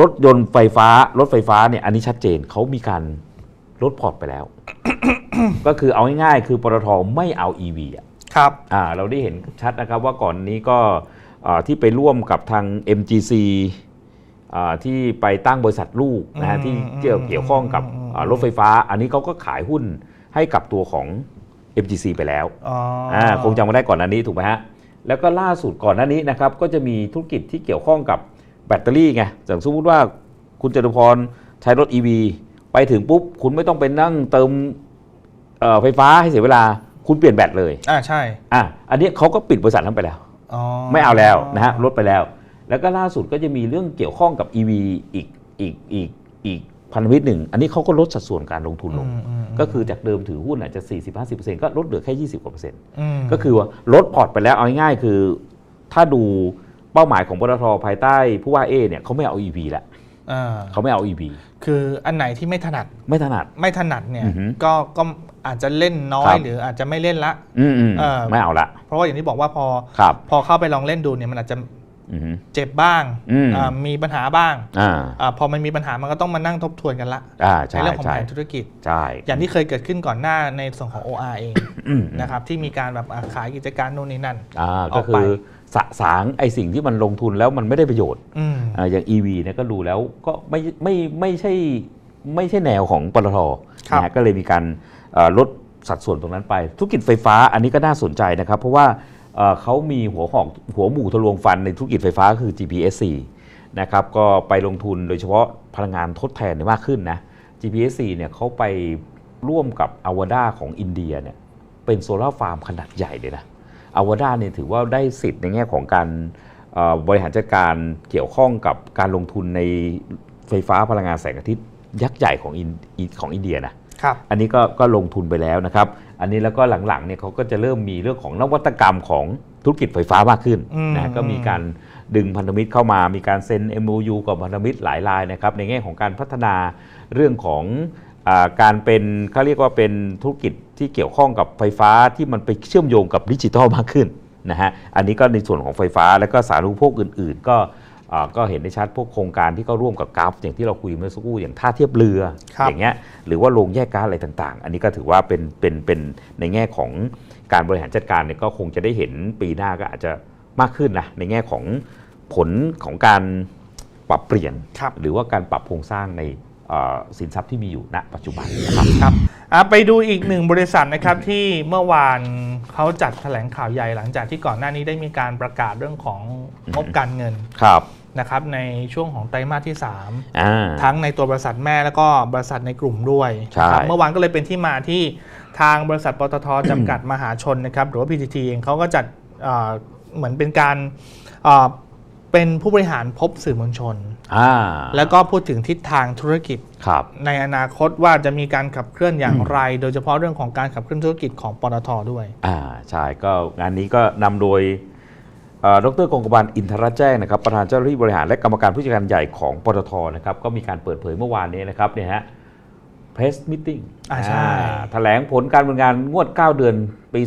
รถยนต์ไฟฟ้ารถไฟฟ้าเนี่ยอันนี้ชัดเจนเขามีการลดพอร์ตไปแล้ว ก็คือเอาง่ายๆคือปตทไม่เอา EV อะครับอ่าเราได้เห็นชัดนะครับว่าก่อนนี้ก็อ่าที่ไปร่วมกับทาง MGC อ่าที่ไปตั้งบริษัทลูกนะฮะอืมที่เกี่ยวเกี่ยวข้องกับอืมอ่ารถไฟฟ้า อันนี้เขาก็ขายหุ้นให้กับตัวของ MGC ไปแล้วอ๋อออ่าคงจำมาได้ก่อนหน้านี้ถูกไหมฮะแล้วก็ล่าสุดก่อนหน้านี้นะครับก็จะมีธุรกิจที่เกี่ยวข้องกับ แบตเตอรี่ไงอย่างสมมติว่าคุณจตุพรใช้รถ EV ไปถึงปุ๊บ คุณไม่ต้องไปนั่งเติมเอ่อไฟฟ้าให้เสียเวลา คุณเปลี่ยนแบตเลยอ่าใช่อะอันนี้เขาก็ปิดบริษัทนั้นไปแล้วอ๋อไม่เอาแล้วนะฮะลดไปแล้ว แล้วก็ล่าสุดก็จะมีเรื่องเกี่ยวข้องกับ EV อีกอีกอีกอีกพันธมิตรหนึ่ง อันนี้เขาก็ลดสัดส่วนการลงทุนลงอืมอืมก็คือจากเดิมถือหุ้นอาจจะ 40-50%ก็ลดเหลือแค่ 20กว่าเปอร์เซ็นต์มก็คือว่าลดพอร์ตไปแล้วเอาง่ายๆคือ ถ้าดู เป้าหมายของปตทภายใต้ผู้ว่าเอเนี่ยเขาไม่เอา EV แล้วอ่าเขาไม่เอา EV คืออันไหนที่ไม่ถนัดไม่ถนัดไม่ถนัดเนี่ยอือหือก็ก็อาจจะเล่นน้อครัยบหรืออาจจะไม่เล่นละอืมอืมเออไม่เอาละเพราะว่าอย่างที่บอกว่าพอครับพอเข้าไปลองเล่นดูเนี่ยมันอาจจะอือฮึ เจ็บบ้างอืมอ่ามีปัญหาบ้างอ่าอาพอมันมีปัญหามันก็ต้องมานั่งทบทวนกันละอ่าในใช่เรื่องของใช่แผนธุรกิจใช่อย่างที่เคยเกิดขึ้นก่อนหน้าในส่วนของ OR เองอืมนะครับที่มีการแบบอะขายกิจการนู่นนี่นั่นอ่าอก็อกคืไปอสะสางไอสิ่งที่มันลงทุนแล้วมันไม่ได้ประโยชน์อืมอ่าอย่าง EV เนี่ยก็ดูแล้วก็ไม่ไม่ไม่ใช่ไม่ใช่แนวของปตทครับนะฮะก็เลยมีการเอ่อลดสัดส่วนตรงนั้นไปธุรกิจไฟฟ้าอันนี้ก็น่าสนใจนะครับ เพราะว่า เอ่อเขามีหัวหอกหัวหมูทะลวงฟันในธุรกิจไฟฟ้าคือ GPSC นะครับก็ไปลงทุนโดยเฉพาะพลังงานทดแทนเนี่ยมากขึ้นนะ GPSC เนี่ยเขาไปร่วมกับอวดาของอินเดียเนี่ยเป็นโซลาร์ฟาร์มขนาดใหญ่เลยนะอวดาเนี่ยถือว่าได้สิทธิ์ในแง่ของการเอ่อบริหารจัดการเกี่ยวข้องกับการลงทุนในไฟฟ้าพลังงานแสงอาทิตย์ยักษ์ใหญ่ของอินของอินเดียนะครับอันนี้ก็ก็ลงทุนไปแล้วนะครับ อันนี้แล้วก็หลังๆเนี่ยเขาก็จะเริ่มมีเรื่องของนวัตกรรมของธุรกิจไฟฟ้ามากขึ้นอืมนะก็มีการดึงพันธมิตรเข้ามา มีการเซ็น MOU กับพันธมิตรหลายรายนะครับในแง่ของการพัฒนาเรื่องของอาการเป็นเขาเรียกว่าเป็นธุรกิจที่เกี่ยวข้องกับไฟฟ้าที่มันไปเชื่อมโยงกับดิจิทัลมากขึ้นนะฮะ อันนี้ก็ในส่วนของไฟฟ้าและก็สาธารณูปโภคอื่น ๆ ก็อ่า ก็เห็นได้ชัดพวกโครงการที่เขาร่วมกับกราฟอย่างที่เราคุยเมื่อสักครู่อย่างท่าเทียบเรือครับอย่างเงี้ยหรือว่าโรงแยกก๊าซอะไรต่างๆ อันนี้ก็ถือว่าเป็นเป็นเป็นในแง่ของการบริหารจัดการเนี่ยก็คงจะได้เห็นปีหน้าก็อาจจะมากขึ้นนะในแง่ของผลของการปรับเปลี่ยนครับหรือว่าการปรับโครงสร้างในเอ่อ สินทรัพย์ที่มีอยู่ณปัจจุบันนะครับครับอะไปดูอีกหนึ่งบริษัทนะครับที่เมื่อวานเขาจัดแถลงข่าวใหญ่หลังจากที่ก่อนหน้านี้ได้มีการประกาศเรื่องของงบการเงินครับนะครับในช่วงของไตรมาสที่อ่า3ทั้งในตัวบริษัทแม่แล้วก็บริษัทในกลุ่มด้วยใช่นะครับเมื่อวานก็เลยเป็นที่มาที่ทางบริษัทปตทจำกัดมหาชนนะครับหรือว่า PTT เองเขาก็จัดเอ่อเหมือนเป็นการเอ่อเป็นผู้บริหารพบสื่อมวลชนอ่า แล้วก็พูดถึงทิศทางธุรกิจครับในอนาคตว่าจะมีการขับเคลื่อนอย่างไร โดยเฉพาะเรื่องของการขับเคลื่อนธุรกิจของปตทด้วยอ่าใช่ก็งานนี้ก็นำโดยเอ่อดรกงกบาลอินทรแจ้งนะครับประธานเจ้าหน้าที่บริหารและกรรมการผู้จัดการใหญ่ของปตทนะครับก็มีการเปิดเผยเมื่อวานนี้นะครับเนี่ยฮะ press meeting อ่าใช่แถลงผลการดำเนินงานงวด 9 เดือนปี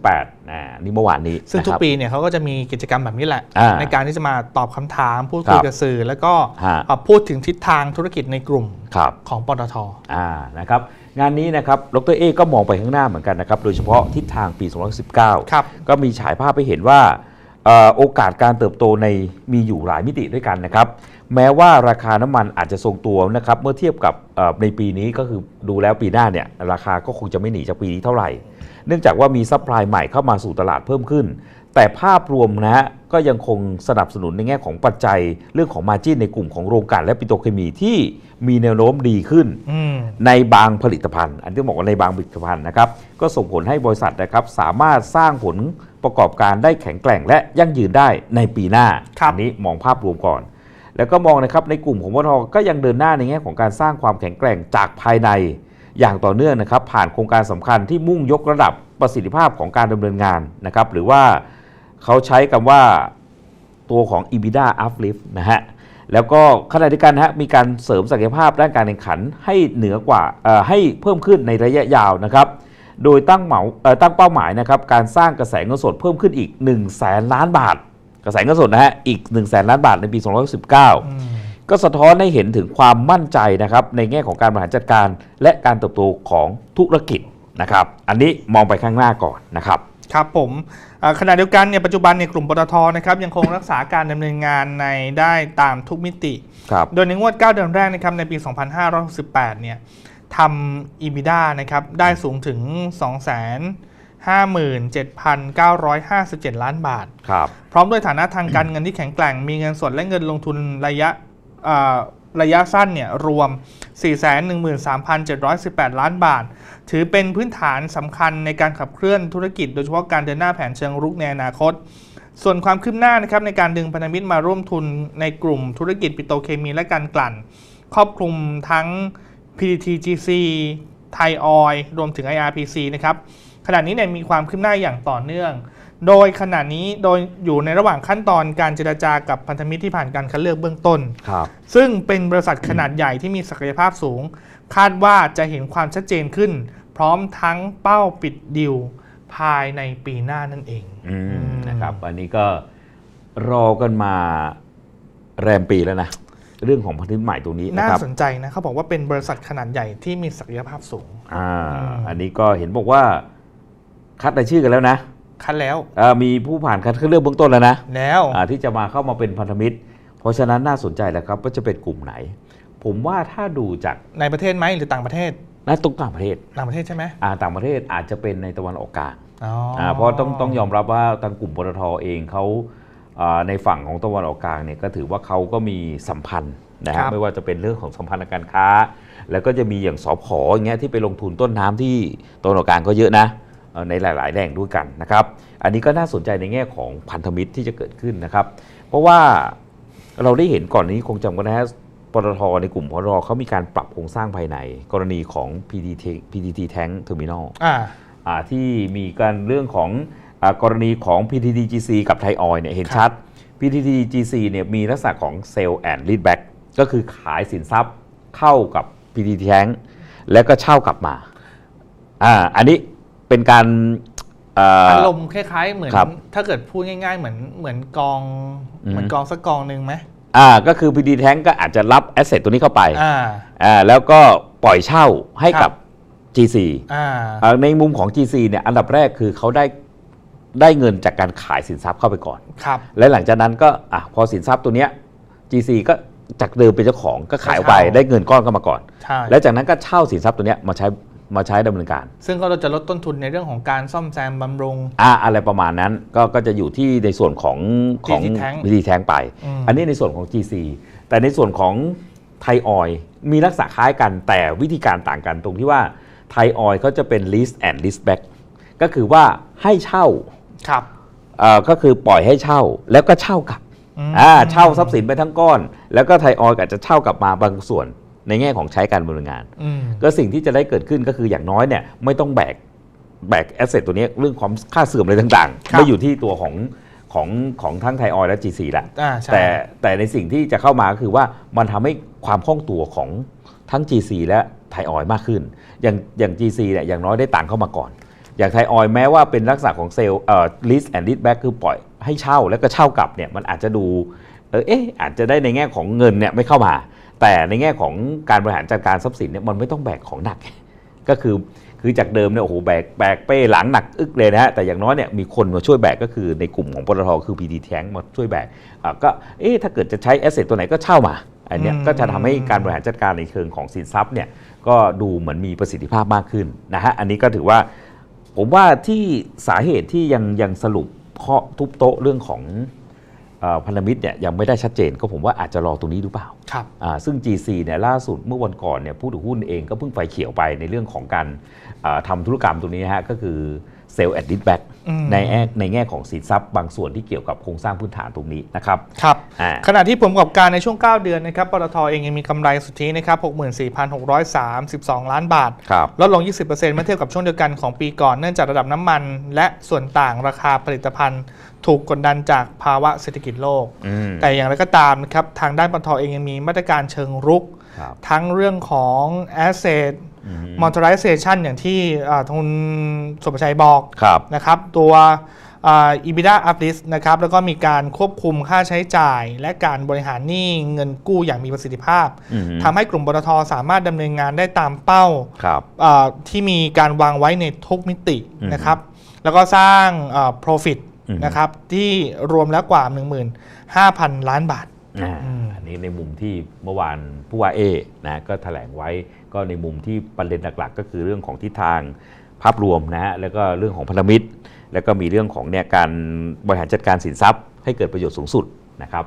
2018อ่านี่เมื่อวานนี้ซึ่งทุกนะครับ ปีเนี่ยเขาก็จะมีกิจกรรมแบบนี้แหละ อ่าในการที่จะมาตอบคำถาม พูดคุยครับกับสื่อ แล้วก็ฮะเอ่อพูดถึงทิศทางธุรกิจในกลุ่มครับ ของปตท อ่า นะครับ งานนี้นะครับ ดรเอก็มองไปข้างหน้าเหมือนกันนะครับ โดยเฉพาะทิศทางปี 2019 ครับก็มีฉายภาพไปเห็นว่าเอ่อ โอกาสการเติบโตในมีอยู่หลายมิติด้วยกันนะครับ แม้ว่าราคาน้ำมันอาจจะทรงตัวนะครับเมื่อเทียบกับในปีนี้ก็คือดูแล้วปีหน้าเนี่ยราคาก็คงจะไม่หนีจากปีนี้เท่าไหร่ เนื่องจากว่ามีซัพพลายใหม่เข้ามาสู่ตลาดเพิ่มขึ้น แต่ภาพรวมนะฮะก็ยังคงสนับสนุนในแง่ของปัจจัย เรื่องของมาจิ้นในกลุ่มของโรงกลั่นและปิโตรเคมีที่มีแนวโน้มดีขึ้น อืม ในบางผลิตภัณฑ์ อันที่บอกว่าในบางผลิตภัณฑ์นะครับ ก็ส่งผลให้บริษัทนะครับสามารถสร้างผลประกอบการได้แข็งแกร่งและยั่งยืนได้ในปีหน้า ครับ อันี้มองภาพรวมก่อน แล้วก็มองนะครับในกลุ่มของปตทก็ยังเดินหน้าในแง่ของการสร้างความแข็งแกร่งจากภายใน อย่างต่อเนื่องนะครับผ่านโครงการสำคัญที่มุ่งยกระดับประสิทธิภาพของการดำเนินงานนะครับหรือว่า เขาใช้คำว่าตัวของ EBITDA uplift นะฮะ แล้วก็ขณะเดียวกันนะฮะมีการเสริมศักยภาพด้านการแข่งขันให้เหนือกว่าเอ่อให้เพิ่มขึ้นในระยะยาวนะครับ โดยตั้งเหมาเอ่อตั้งเป้าหมายนะครับการสร้างกระแสเงินสดเพิ่มขึ้นอีก1 0 0 0 0แสนล้านบาท กระแสเงินสดนะฮะอีก1 0 0 0 0แสนล้านบาทในปีอื2019มก็สะท้อนให้เห็นถึงความมั่นใจนะครับในแง่ของการบริหารจัดการ และการเติบโตของธุรกิจนะครับ อันนี้มองไปข้างหน้าก่อนนะครับ ครับผมเอ่อขณะเดียวกันเนี่ยปัจจุบันเนี่ยกลุ่มปตทนะครับยังคงรักษาการดำเนินงานในได้ตามทุกมิติครับโดยในงวด 9 เดือนแรกนะครับในปี 2568 เนี่ยทำ EBITDA นะครับได้สูงถึง 257,957 ล้านบาทครับพร้อมด้วยฐานะทางการเงินที่แข็งแกร่ง มีเงินสดและเงินลงทุนระยะเอ่อ ระยะสั้นเนี่ยรวม 413,718 ล้านบาท ถือเป็นพื้นฐานสำคัญในการขับเคลื่อนธุรกิจ โดยเฉพาะการเดินหน้าแผนเชิงรุกในอนาคต ส่วนความคืบหน้านะครับในการดึงพันธมิตรมาร่วมทุนในกลุ่มธุรกิจปิโตรเคมีและการกลั่น ครอบคลุมทั้ง PTTGC ไทยออยรวมถึง IRPC นะครับขณะนี้เนี่ยมีความคืบหน้าอย่างต่อเนื่อง โดยขณะนี้โดยอยู่ในระหว่างขั้นตอนการเจรจากับพันธมิตรที่ผ่านการคัดเลือกเบื้องต้น ครับ ซึ่งเป็นบริษัทขนาดใหญ่ที่มีศักยภาพสูง คาดว่าจะเห็นความชัดเจนขึ้น พร้อมทั้งเป้าปิดดิวภายในปีหน้านั่นเองอืมนะครับ อันนี้ก็รอกันมาแรมปีแล้วนะ เรื่องของพันธมิตรใหม่ตรงนี้นะน่าครับ สนใจนะเขาบอกว่าเป็นบริษัทขนาดใหญ่ที่มีศักยภาพสูง อ่าอืมอันนี้ก็เห็นบอกว่า คัดรายชื่อกันแล้วนะ คัดแล้วอ่ามีผู้ผ่านคัดเลือกเบื้องต้นแล้วนะแล้วอ่าที่จะมาเข้ามาเป็นพันธมิตร เพราะฉะนั้นน่าสนใจแล้วครับว่าจะเป็นกลุ่มไหน ผมว่าถ้าดูจากในประเทศไหมหรือต่างประเทศน่าตรงต่างประเทศต่างประเทศใช่ไหมอ่าต่างประเทศอาจจะเป็นในตะวันออกกลางอ๋อออ่าเพราะต้องต้องยอมรับว่าทางกลุ่มปตทเองเขาอ่าในฝั่งของตะวันออกกลางเนี่ยก็ถือว่าเขาก็มีสัมพันธ์นะคครัรับบไม่ว่าจะเป็นเรื่องของสัมพันธ์ทางการค้า แล้วก็จะมีอย่างสอพออย่างเงี้ยที่ไปลงทุนต้นน้ำที่ตะวันออกกลางก็เยอะนะเอ่อ ในหลาย ๆ แหล่งด้วยกันนะครับ อันนี้ก็น่าสนใจในแง่ของพันธมิตรที่จะเกิดขึ้นนะครับ เพราะว่าเราได้เห็นก่อนนี้คงจำกันนะฮะปตทในกลุ่มปตทเขามีการปรับโครงสร้างภายใน กรณีของ PTT PTT Tank Terminal อ่าอ่าที่มีการเรื่องของอากรณีของ PTTGC กับไทยออยเนี่ยเห็นครับชัด PTTGC เนี่ยมีลักษณะของเซลล์แอนด์ lead back ก็คือขายสินทรัพย์เข้ากับ PTT Tank แล้วก็เช่ากลับมาอ่าอันนี้ เป็นการเอ่ออาอรมณ์คล้ายๆ เหมือน ครับถ้าเกิดพูดง่าย ๆ เหมือนเหมือนกองอืม เหมือนกองสักกองหนึ่งไหมอ่าก็คือ PTT Tank ก็อาจจะรับแอสเซทตัวนี้เข้าไปอ่า อ่าแล้วก็ปล่อยเช่าให้กับ GC อ่า อ่าในมุมของ GC เนี่ยอันดับแรกคือเขาได้ได้เงินจากการขายสินทรัพย์เข้าไปก่อน ครับ และหลังจากนั้นก็อะพอสินทรัพย์ตัวเนี้ย GC ก็จากเดิมเป็นเจ้าของก็ขายออกไปเช่า ได้เงินก้อนเข้ามาก่อน ใช่แล้วจากนั้นก็เช่าสินทรัพย์ตัวเนี้ยมาใช้ มาใช้ดำเนินการ ซึ่งก็เราจะลดต้นทุนในเรื่องของการซ่อมแซมบำรุงอ่าอะไรประมาณนั้นก็ก็จะอยู่ที่ในส่วนของของ PTT Tank วิธีแทงไปอืมอันนี้ในส่วนของ GC แต่ในส่วนของไทยออยมีลักษณะคล้ายกันแต่วิธีการต่างกันตรงที่ว่าไทยออยเขาจะเป็น lease and lease back ก็คือว่าให้เช่าครับเอ่อก็คือปล่อยให้เช่าแล้วก็เช่ากลับอืมอ่าเช่าทรัพย์สินไปทั้งก้อน แล้วก็ไทยออยล์ก็อาจจะเช่ากลับมาบางส่วน ในแง่ของใช้การบริงานอืมก็สิ่งที่จะได้เกิดขึ้นก็คืออย่างน้อยเนี่ยไม่ต้องแบกแบกแอสเซทตัวนี้เรื่องความค่าเสื่อมอะไรต่างครับๆไม่อยู่ที่ตัวของของของทั้งไทยออยล์และ GC ละอ่าใช่แต่แต่ในสิ่งที่จะเข้ามาก็คือว่ามันทำให้ความคล่องตัวของทั้ง GC และไทยออยล์มากขึ้น อย่างอย่าง GC เนี่ยอย่างน้อยได้ตังค์เข้ามาก่อน อย่างไทยออยล์แม้ว่าเป็นลักษณะของเซลล์เอ่อ lease and lease back คือปล่อยให้เช่าแล้วก็เช่ากลับเนี่ยมันอาจจะดูเออเอ๊ะอาจจะได้ในแง่ของเงินเนี่ยไม่เข้ามา แต่ในแง่ของการบริหารจัดการทรัพย์สินเนี่ยมันไม่ต้องแบกของหนัก ก็คือคือจากเดิมเนี่ยโอ้โหแบกแบกเป้หลังหนักอึกเลยนะฮะแต่อย่างน้อยเนี่ยมีคนมาช่วยแบกก็คือในกลุ่มของปตทคือ PD Tank มาช่วยแบกอะก็เอ๊ะถ้าเกิดจะใช้แอสเซทตัวไหนก็เช่ามาอันเนี้ยอืมก็จะทำให้การบริหารจัดการในเชิงของสินทรัพย์เนี่ยก็ดูเหมือนมีประสิทธิภาพมากขึ้นนะฮะอันนี้ก็ถือว่าผมว่าที่สาเหตุที่ยังยังสรุปข้อทุบโต๊ะเรื่องของเอ่อ พันธมิตรเนี่ยยังไม่ได้ชัดเจนก็ผมว่าอาจจะรอตรงนี้ดูเปล่าครับอ่าซึ่ง GC เนี่ยล่าสุดเมื่อวันก่อนเนี่ยผู้ถือหุ้นเองก็เพิ่งไฟเขียวไปในเรื่องของการอ่าทำธุรกรรมตัวนี้นะฮะก็คือ เซลล์แอดดิสแบ็กอืมในแง่ในแง่ของสินทรัพย์บางส่วนที่เกี่ยวกับโครงสร้างพื้นฐานตรงนี้นะครับครับอ่าขณะที่ผลประกอบการในช่วง 9 เดือนนะครับปตทเองยังมีกำไรสุทธินะครับ64,632 ล้านบาทครับลดลง 20%เมื่อเทียบกับช่วงเดียวกันของปีก่อน เนื่องจากระดับน้ำมัน และส่วนต่างราคาผลิตภัณฑ์ ถูกกดดันจากภาวะเศรษฐกิจโลกอืมแต่อย่างไรก็ตามนะครับทางด้านปตทเองยังมีมาตรการเชิงรุกครับทั้งเรื่องของ asset อื ม monetization อย่างที่อ่าทุนสุประชัยบอกครับนะครับตัวอีบิดาอัพลิสนะครับแล้วก็มีการควบคุมค่าใช้จ่าย และการบริหารหนี้เงินกู้อย่างมีประสิทธิภาพอืมทำให้กลุ่มปตทสามารถดำเนินงานได้ตามเป้าครับเอ่อที่มีการวางไว้ในทุกมิติอืมนะครับแล้วก็สร้างเอ่อ profit อืมนะครับที่รวมแล้วกว่า 15,000 ล้านบาท อ่าอืมอันนี้ในมุมที่เมื่อวานผู้ว่าเอนะก็แถลงไว้ก็ในมุมที่ประเด็นหลักๆ ก็คือเรื่องของทิศทางภาพรวมนะฮะแล้วก็เรื่องของพันธมิตร แล้วก็มีเรื่องของเนี่ยการบริหารจัดการสินทรัพย์ ให้เกิดประโยชน์สูงสุดนะครับ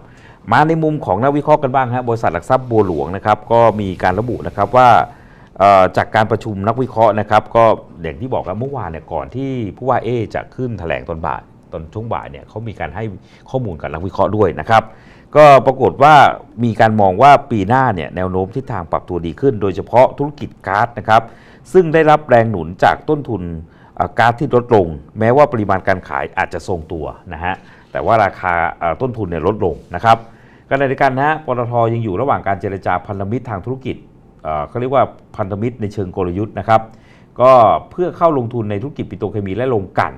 มาในมุมของนักวิเคราะห์กันบ้างฮะบริษัทหลักทรัพย์บัวหลวงนะครับก็มีการระบุนะครับว่าเอ่อจากการประชุมนักวิเคราะห์นะครับก็อย่างที่บอกแล้วเมื่อวานเนี่ยก่อนที่ผู้ว่าเอจะขึ้นแถลงตอนบ่ายตอนช่วงบ่ายเนี่ยเขามีการให้ข้อมูลกับนักวิเคราะห์ด้วยนะครับ ก็ปรากฏว่ามีการมองว่าปีหน้าเนี่ยแนวโน้มทิศทางปรับตัวดีขึ้น โดยเฉพาะธุรกิจก๊าซนะครับซึ่งได้รับแรงหนุนจากต้นทุนก๊าซที่ลดลง แม้ว่าปริมาณการขายอาจจะทรงตัวนะฮะแต่ว่าราคาต้นทุนเนี่ยลดลงนะครับขณะเดียวกันนะปตทยังอยู่ระหว่างการเจรจาพันธมิตรทางธุรกิจเขาเรียกว่าพันธมิตรในเชิงกลยุทธ์นะครับก็เพื่อเข้าลงทุนในธุรกิจปิโตรเคมีและโรงกลั่น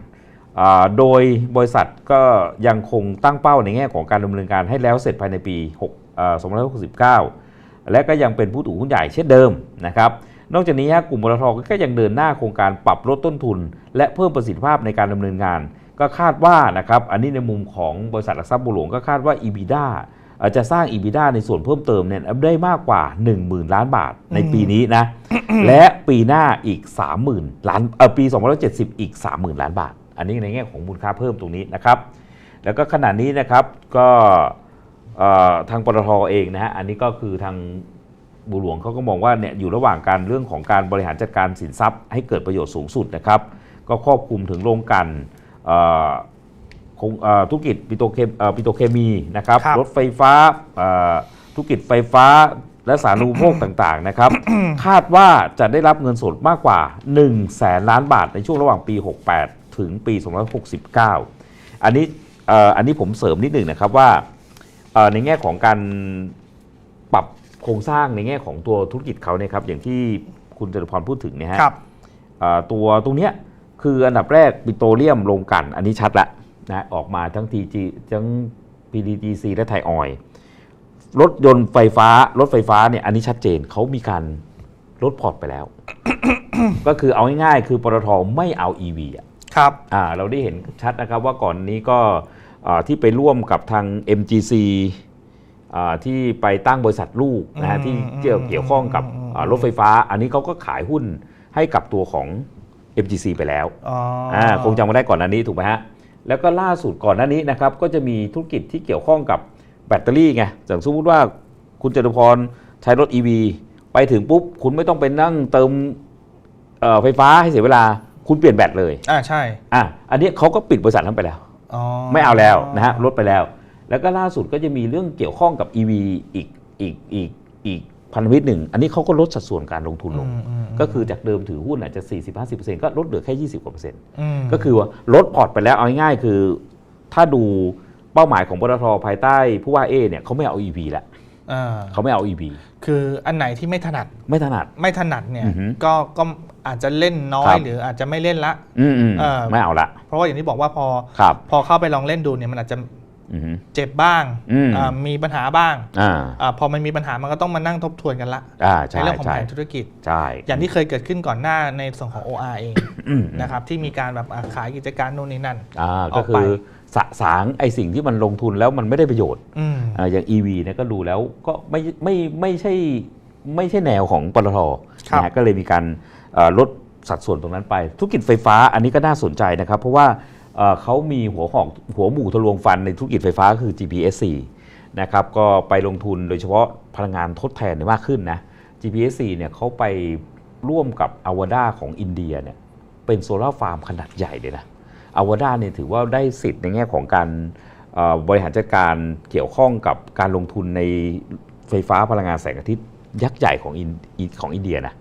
โดยบริษัทก็ยังคงตั้งเป้าในแง่ของการดำเนินการให้แล้วเสร็จภายในปี6 2569 และก็ยังเป็นผู้ถือหุ้นใหญ่เช่นเดิมนะครับนอกจากนี้กลุ่มปตทก็ยังเดินหน้าโครงการปรับลดต้นทุน และเพิ่มประสิทธิภาพในการดำเนินงาน ก็คาดว่านะครับอันนี้ในมุมของบริษัทหลักทรัพย์บัวหลวงก็คาดว่า EBITDA จะสร้าง EBITDA ในส่วนเพิ่มเติมเนี่ยได้มากกว่า 10,000 ล้านบาทในปีนี้นะและปีหน้าอีก 30,000 ล้านเออปี2070 อีก 30,000 ล้านบาท อันนี้ในแง่ของมูลค่าเพิ่มตรงนี้นะครับ แล้วก็ขณะนี้นะครับก็เอ่อทางปตทเองนะฮะอันนี้ก็คือทางบุหลวงเขาก็มองว่าเนี่ยอยู่ระหว่างการเรื่องของการบริหารจัดการสินทรัพย์ ให้เกิดประโยชน์สูงสุดนะครับ ก็ครอบคลุมถึงโรงกลันเอ่อคงเอ่อธุรกิจปิโตรเคมเอ่อปิโตรเคมีนะครับครับรถไฟฟ้าเอ่อธุรกิจไฟฟ้าและสาธารณูปโภคต่างๆนะครับ คาดว่าจะได้รับเงินสดมากกว่า 1 0 0 0 0แสนล้านบาทในช่วงระหว่างปี 68 ถึงปี 2569 อันนี้เอ่ออันนี้ผมเสริมนิดหนึ่งนะครับว่าเอ่อในแง่ของการปรับโครงสร้างในแง่ของตัวธุรกิจเขาเนี่ยครับอย่างที่คุณจตุพรพูดถึงเนี่ยฮะครับเอ่อตัวตรงเนี้ยคืออันดับแรกปิโตรเลียมโรงกลั่นอันนี้ชัดละนะออกมาทั้ง TG ทั้ง PDGC และไทยออยล์รถยนต์ไฟฟ้ารถไฟฟ้าเนี่ยอันนี้ชัดเจนเขามีการลดพอร์ตไปแล้ว ก็คือเอาง่ายๆคือปตทไม่เอา EV อะ ครับอ่าเราได้เห็นชัดนะครับว่าก่อนนี้ก็อ่าที่ไปร่วมกับทาง MGC อ่าที่ไปตั้งบริษัทลูกนะฮะอืมที่เกี่ยวอืมเกี่ยวข้องกับอืมอ่ารถไฟฟ้า อันนี้เขาก็ขายหุ้นให้กับตัวของ MGC ไปแล้วอ๋อออ่าคงจำมาได้ก่อนหน้านี้ถูกไหมฮะแล้วก็ล่าสุดก่อนหน้านี้นะครับก็จะมีธุรกิจที่เกี่ยวข้องกับแบตเตอรี่ไงอย่างสมมติว่าคุณจตุพรใช้รถ EV ไปถึงปุ๊บ คุณไม่ต้องไปนั่งเติมเอ่อไฟฟ้าให้เสียเวลา คุณเปลี่ยนแบตเลยอ่าใช่อะอันนี้เขาก็ปิดบริษัทนั้นไปแล้วอ๋อไม่เอาแล้วนะฮะลดไปแล้ว แล้วก็ล่าสุดก็จะมีเรื่องเกี่ยวข้องกับ EV อีกอีกอีกอีกพันธมิตรหนึ่ง อันนี้เขาก็ลดสัดส่วนการลงทุนลงอืมอืมก็คือจากเดิมถือหุ้นอาจจะ 40-50%ก็ลดเหลือแค่ 20กว่าเปอร์เซ็นต์อืมก็คือว่าลดพอร์ตไปแล้วเอาง่ายๆคือ ถ้าดูเป้าหมายของปตทภายใต้ผู้ว่าเอเนี่ยเขาไม่เอา EV แล้วอ่าเขาไม่เอา EV คืออันไหนที่ไม่ถนัดไม่ถนัดไม่ถนัดเนี่ยอือหือก็ก็ อาจจะเล่นน้อครัยบ หรืออาจจะไม่เล่นละ อืมอืมเออไม่เอาละ เพราะว่าอย่างที่บอกว่าพอครับ พอเข้าไปลองเล่นดูเนี่ยมันอาจจะอืม เจ็บบ้างอืม อ่ามีปัญหาบ้างอ่า อาพอมันมีปัญหามันก็ต้องมานั่งทบทวนกันละอ่าในใช่เรื่องของใช่แผนธุรกิจ ใช่อย่างที่เคยเกิดขึ้นก่อนหน้าในส่วนของ OR เองอืมนะครับที่มีการแบบอ่าขายกิจการนู่นนี่นั่น อ่าอก็อกคืไปอสะสางไอสิ่งที่มันลงทุนแล้วมันไม่ได้ประโยชน์อืมอ่าอย่าง EV เนี่ยก็ดูแล้วก็ไม่ไม่ไม่ใช่ไม่ใช่แนวของปตทครับนะฮะก็เลยมีการเอ่อ ลดสัดส่วนตรงนั้นไป ธุรกิจไฟฟ้าอันนี้ก็น่าสนใจนะครับ เพราะว่าเขามีหัวหอกหัวหมู่ทะลวงฟันในธุรกิจไฟฟ้าคือ GPSC นะครับก็ไปลงทุนโดยเฉพาะพลังงานทดแทนเนี่ยมากขึ้นนะ GPSC เนี่ยเขาไปร่วมกับอวดาของอินเดียเนี่ยเป็นโซลาร์ฟาร์มขนาดใหญ่เลยนะอวดาเนี่ยถือว่าได้สิทธิ์ในแง่ของการบริหารจัดการเกี่ยวข้องกับการลงทุนในไฟฟ้าพลังงานแสงอาทิตย์ยักษ์ใหญ่ของอินของอินเดียนะ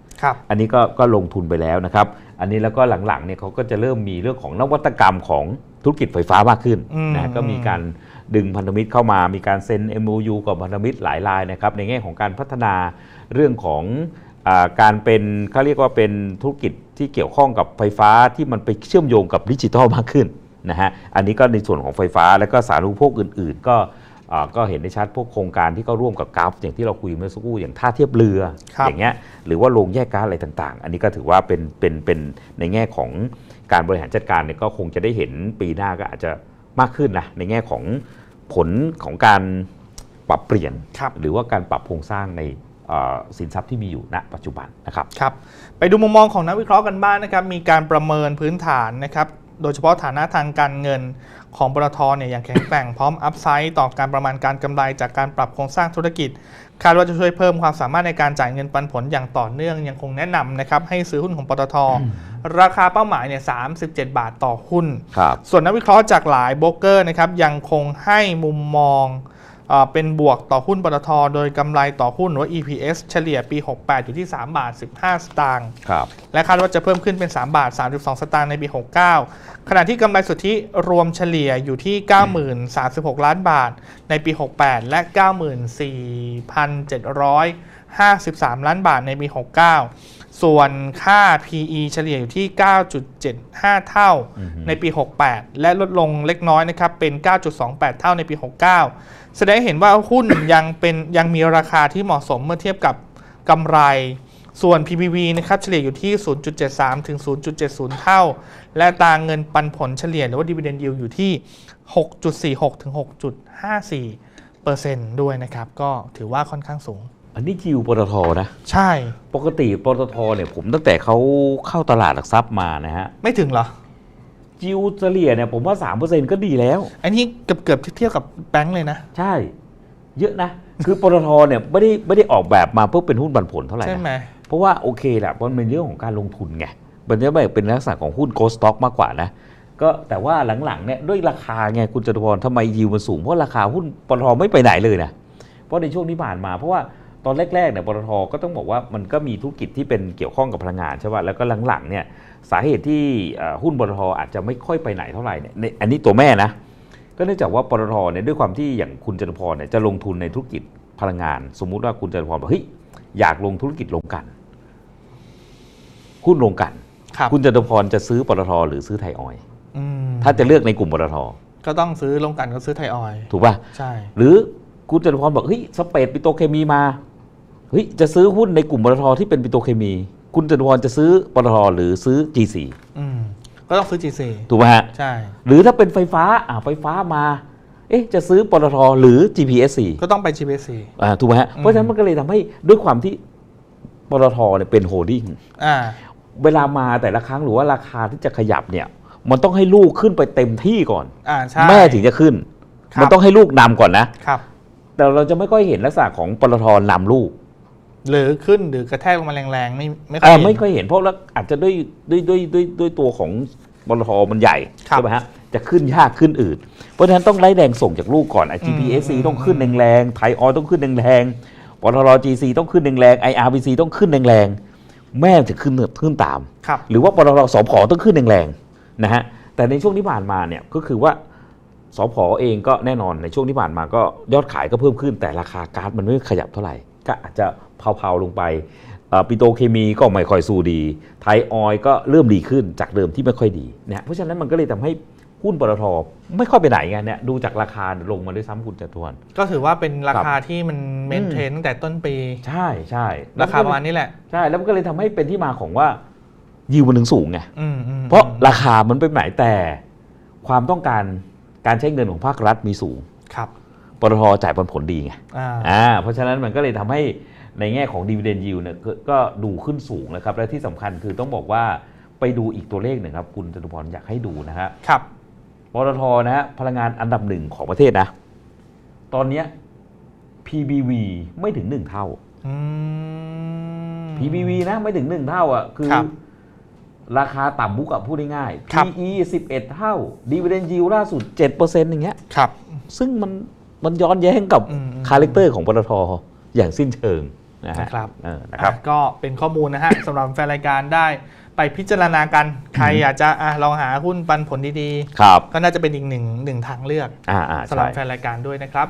อันนี้ก็ก็ลงทุนไปแล้วนะครับ อันนี้แล้วก็หลังๆเนี่ยเขาก็จะเริ่มมีเรื่องของนวัตกรรมของธุรกิจไฟฟ้ามากขึ้นอืมนะก็มีการดึงพันธมิตรเข้ามา มีการเซ็น MOU กับพันธมิตรหลายรายนะครับ ในแง่ของการพัฒนาเรื่องของอาการเป็นเขาเรียกว่าเป็นธุรกิจที่เกี่ยวข้องกับไฟฟ้าที่มันไปเชื่อมโยงกับดิจิทัลมากขึ้นนะฮะ อันนี้ก็ในส่วนของไฟฟ้าแล้วก็สาธารณูปโภคอื่น ๆ ก็อ่า ก็เห็นได้ชัดพวกโครงการที่เขาร่วมกับกราฟอย่างที่เราคุยเมื่อสักครู่อย่างท่าเทียบเรือครับอย่างเงี้ยหรือว่าโรงแยกก๊าซอะไรต่าง ๆ อันนี้ก็ถือว่าเป็นเป็นเป็นในแง่ของการบริหารจัดการเนี่ยก็คงจะได้เห็นปีหน้าก็อาจจะมากขึ้นนะในแง่ของผลของการปรับเปลี่ยนครับหรือว่าการปรับโครงสร้างในเอ่อสินทรัพย์ที่มีอยู่ณ ปัจจุบันนะครับครับ ไปดูมุมมองของนักวิเคราะห์กันบ้างนะครับ มีการประเมินพื้นฐานนะครับ โดยเฉพาะฐานะทางการเงินของปตทเนี่ยอย่างแข็งแกร่งพร้อมอัพไซด์ต่อการประมาณการกำไรจากการปรับโครงสร้างธุรกิจ คาดว่าจะช่วยเพิ่มความสามารถในการจ่ายเงินปันผลอย่างต่อเนื่องยังคงแนะนำนะครับให้ซื้อหุ้นของปตท ราคาเป้าหมายเนี่ย37 บาทต่อหุ้นครับส่วนนักวิเคราะห์จากหลายโบรกเกอร์นะครับยังคงให้มุมมอง เออเป็นบวกต่อหุ้นปตทโดยกำไรต่อหุ้นหรือว่า EPS เฉลี่ยปี 68 อยู่ที่ 3 บาท 15 สตางค์ครับและคาดว่าจะเพิ่มขึ้นเป็น 3 บาท 32 สตางค์ในปี 69 ขณะที่กำไรสุทธิรวมเฉลี่ยอยู่ที่ 90,036 ล้านบาทในปี 68 และ 94,753 ล้านบาทในปี 69 ส่วนค่า PE เฉลี่ยอยู่ที่ 9.75 เท่าอือฮึในปี 68 และลดลงเล็กน้อยนะครับเป็น 9.28 เท่าในปี 69 แสดงให้เห็นว่าหุ้นยังเป็นยังมีราคาที่เหมาะสมเมื่อเทียบกับกำไร ส่วน PBV นะครับเฉลี่ยอยู่ที่ 0.73 ถึง 0.70 เท่า และตางเงินปันผลเฉลี่ยหรือว่า dividend yield อยู่ที่ 6.46 ถึง 6.54เปอร์เซ็นต์ด้วยนะครับ ก็ถือว่าค่อนข้างสูง อันนี้คิวปตทนะ ใช่ ปกติปตทเนี่ยผมตั้งแต่เขาเข้าตลาดหลักทรัพย์มานะฮะไม่ถึงเหรอ จิวเฉลี่ยเนี่ยผมว่า 3%ก็ดีแล้ว อันนี้เกือบเกือบๆเทียบกับแบงค์เลยนะ ใช่ เยอะนะ คือปตทเนี่ยไม่ได้ไม่ได้ออกแบบมาเพื่อเป็นหุ้นปันผลเท่าไหร่ใช่ไหมนะเพราะว่าโอเคแหละมันเป็นเรื่องของการลงทุนไง มันจะแบบเป็นลักษณะของหุ้นโกลด์สต็อกมากกว่านะ ก็แต่ว่าหลังๆเนี่ยด้วยราคาไงคุณจตุพรทำไมยิวมันสูง เพราะราคาหุ้นปตทไม่ไปไหนเลยนะ เพราะในช่วงที่ผ่านมาเพราะว่า ตอนแรกๆเนี่ยปตทก็ต้องบอกว่ามันก็มีธุรกิจที่เป็นเกี่ยวข้องกับพลังงานใช่ป่ะแล้วก็หลังๆเนี่ยสาเหตุที่เอ่อหุ้นปตทอาจจะไม่ค่อยไปไหนเท่าไหร่เนี่ยในอันนี้ตัวแม่นะก็เนื่องจากว่าปตทเนี่ยด้วยความที่อย่างคุณจตุพรเนี่ยจะลงทุนในธุรกิจพลังงาน สมมุติว่าคุณจตุพรบอกเฮ้ยอยากลงธุรกิจลงกลันหุ้นลงกลันครับคุณจตุพรจะซื้อปตทหรือซื้อไทยออยล์อืมถ้าจะเลือกในกลุ่มปตทก็ต้องซื้อลงกันก็ซื้อไทยออยล์ถูกป่ะใช่ หรือคุณจตุพรบอกเฮ้ยสเปดปิโตรเคมีมา เฮ้ยจะซื้อหุ้นในกลุ่มปตทที่เป็นปิโตรเคมี คุณจตุพรจะซื้อปตทหรือซื้อ G4 อืมก็ต้องซื้อ GC ถูกไหมฮะใช่ หรือถ้าเป็นไฟฟ้าอ่าไฟฟ้ามา เอ๊ะจะซื้อปตทหรือ GPSC ก็ต้องไป GPC อ่าถูกไหมฮะเพราะฉะนั้นมันก็เลยทำให้ด้วยความที่ปตทเนี่ยเป็นโฮลดิ้งอ่า เวลามาแต่ละครั้งหรือว่าราคาที่จะขยับเนี่ย มันต้องให้ลูกขึ้นไปเต็มที่ก่อน อ่าใช่ แม่ถึงจะขึ้น ครับ มันต้องให้ลูกนำก่อนนะ ครับ แต่เราจะไม่ค่อยเห็นลักษณะของปตทนำลูก หรือขึ้นหรือกระแทกลงมาแรงๆไม่ไม่ค่เออยอเห็น ไม่ค่อยเห็นเพราะแล้วอาจจะด้วยด้วยด้วยด้วยด้วยตัวของปตทมันใหญ่ครับ ใช่ไหมฮะจะขึ้นยากขึ้นอืดเพราะฉะนั้นต้องไล่แรงส่งจากลูกก่อน GPSC อืมต้องขึ้นแรงๆไทยออยต้องขึ้นแรงๆปตท GC ต้องขึ้นแรงๆ IRBC ต้องขึ้นแรงๆแม่จะขึ้นขึ้นตาม ครับ หรือว่าปตทสพต้องขึ้นแรงๆนะฮะแต่ในช่วงที่ผ่านมาเนี่ยก็คือว่าสพเองก็แน่นอนในช่วงที่ผ่านมาก็ยอดขายก็เพิ่มขึ้นแต่ราคาก๊าซมันไม่ขยับเท่าไหร่ ก็อาจจะเผาๆลงไปเอ่อปิโตรเคมีก็ไม่ค่อยสู้ดี ไทยออยล์ก็เริ่มดีขึ้นจากเดิมที่ไม่ค่อยดีนะฮะเพราะฉะนั้นมันก็เลยทำให้หุ้นปตทไม่ค่อยไปไหนไงเนี่ยดูจากราคาลงมาด้วยซ้ำคุณจตุพรก็ถือว่าเป็นราคาที่มันเมนเทนตั้งแต่ต้นปี ใช่ใช่ราคาประมาณนี้แหละ ใช่แล้วมันก็เลยทำให้เป็นที่มาของว่ายิวมันถึงสูงไงอืมอืมเพราะราคามันเป็นไหนแต่ความต้องการการใช้เงินของภาครัฐมีสูงครับ ปตทจ่ายปันผลดีไงอ่าอ่าเพราะฉะนั้นมันก็เลยทำให้ในแง่ของดีเวเดนยิวเนี่ยก็ก็ดูขึ้นสูงนะครับ และที่สำคัญคือต้องบอกว่าไปดูอีกตัวเลขหนึ่งครับ คุณจตุพรอยากให้ดูนะฮะครับปตทนะฮะพลังงานอันดับหนึ่งของประเทศนะ ตอนเนี้ย PBV ไม่ถึงหนึ่งเท่าอืม PBV นะไม่ถึงหนึ่งเท่าอะคือครับราคาต่ำบุกอะพูดง่ายๆครับ PE 11 เท่า Dividend Yield ล่าสุด7%อย่างเงี้ยครับ ซึ่งมัน มันย้อนแย้งกับอืมอืมคาแรคเตอร์ของปตทอย่างสิ้นเชิงนะฮะนะครับเออนะครับอะก็เป็นข้อมูลนะฮะสำหรับแฟนรายการได้ไปพิจารณากัน ใครอยากจะอะลองหาหุ้นปันผลดีครับๆก็น่าจะเป็นอีกหนึ่งหนึ่งทางเลือกอ่าอ่าสำหรับใช่แฟนรายการด้วยนะครับ